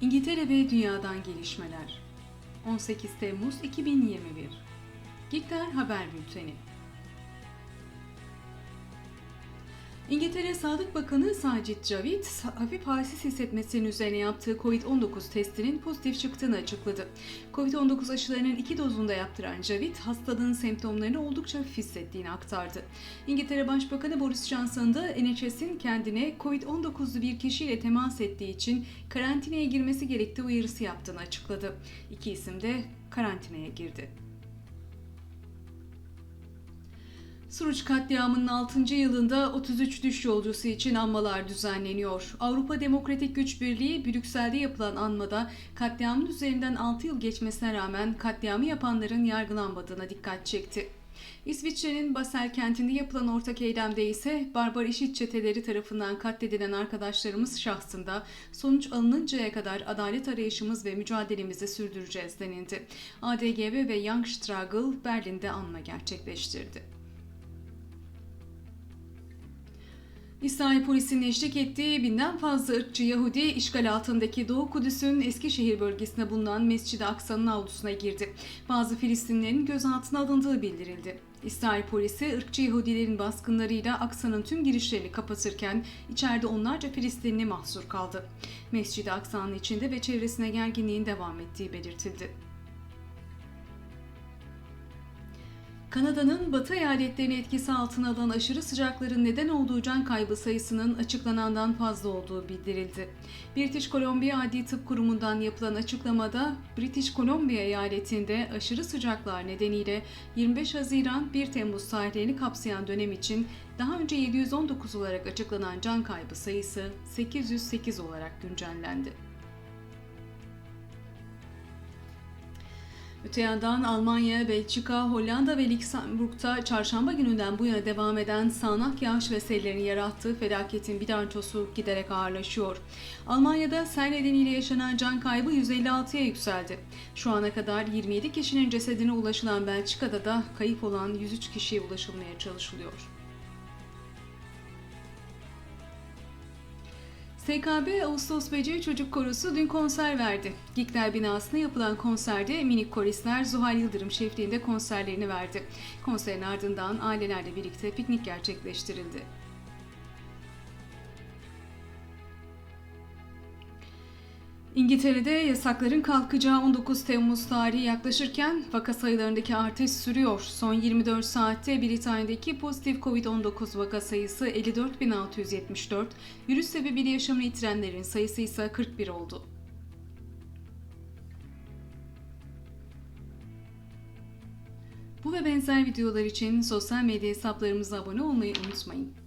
İngiltere ve Dünyadan Gelişmeler. 18 Temmuz 2021 Gikter Haber Bülteni İngiltere Sağlık Bakanı Sacit Javid, hafif halsiz hissetmesinin üzerine yaptığı COVID-19 testinin pozitif çıktığını açıkladı. COVID-19 aşılarının iki dozunda yaptıran Javid, hastalığın semptomlarını oldukça hafif hissettiğini aktardı. İngiltere Başbakanı Boris Johnson da NHS'in kendine COVID-19'lu bir kişiyle temas ettiği için karantinaya girmesi gerektiği uyarısı yaptığını açıkladı. İki isim de karantinaya girdi. Suruç katliamının 6. yılında 33 düş yolcusu için anmalar düzenleniyor. Avrupa Demokratik Güç Birliği Brüksel'de yapılan anmada katliamın üzerinden 6 yıl geçmesine rağmen katliamı yapanların yargılanmadığına dikkat çekti. İsviçre'nin Basel kentinde yapılan ortak eylemde ise barbar işit çeteleri tarafından katledilen arkadaşlarımız şahsında sonuç alınıncaya kadar adalet arayışımız ve mücadelemizi sürdüreceğiz denildi. ADGB ve Young Struggle Berlin'de anma gerçekleştirdi. İsrail polisinin eşlik ettiği binden fazla ırkçı Yahudi işgal altındaki Doğu Kudüs'ün Eskişehir bölgesinde bulunan Mescid-i Aksa'nın avlusuna girdi. Bazı Filistinlilerin gözaltına alındığı bildirildi. İsrail polisi ırkçı Yahudilerin baskınlarıyla Aksa'nın tüm girişlerini kapatırken içeride onlarca Filistinli mahsur kaldı. Mescid-i Aksa'nın içinde ve çevresine gerginliğin devam ettiği belirtildi. Kanada'nın batı eyaletlerini etkisi altına alan aşırı sıcakların neden olduğu can kaybı sayısının açıklanandan fazla olduğu bildirildi. British Columbia Adli Tıp Kurumu'ndan yapılan açıklamada British Columbia eyaletinde aşırı sıcaklar nedeniyle 25 Haziran 1 Temmuz tarihlerini kapsayan dönem için daha önce 719 olarak açıklanan can kaybı sayısı 808 olarak güncellendi. Öte yandan Almanya, Belçika, Hollanda ve Lüksemburg'da çarşamba gününden bu yana devam eden sağanak yağış ve sellerin yarattığı felaketin bilançosu giderek ağırlaşıyor. Almanya'da sel nedeniyle yaşanan can kaybı 156'ya yükseldi. Şu ana kadar 27 kişinin cesedine ulaşılan Belçika'da da kayıp olan 103 kişiye ulaşılmaya çalışılıyor. SKB Ağustos Böceği Çocuk Korosu dün konser verdi. Gikler binasında yapılan konserde minik koristler Zuhal Yıldırım şefliğinde konserlerini verdi. Konserin ardından ailelerle birlikte piknik gerçekleştirildi. İngiltere'de yasakların kalkacağı 19 Temmuz tarihi yaklaşırken vaka sayılarındaki artış sürüyor. Son 24 saatte Britanya'daki pozitif Covid-19 vaka sayısı 54.674, virüs sebebiyle yaşamını yitirenlerin sayısı ise 41 oldu. Bu ve benzer videolar için sosyal medya hesaplarımıza abone olmayı unutmayın.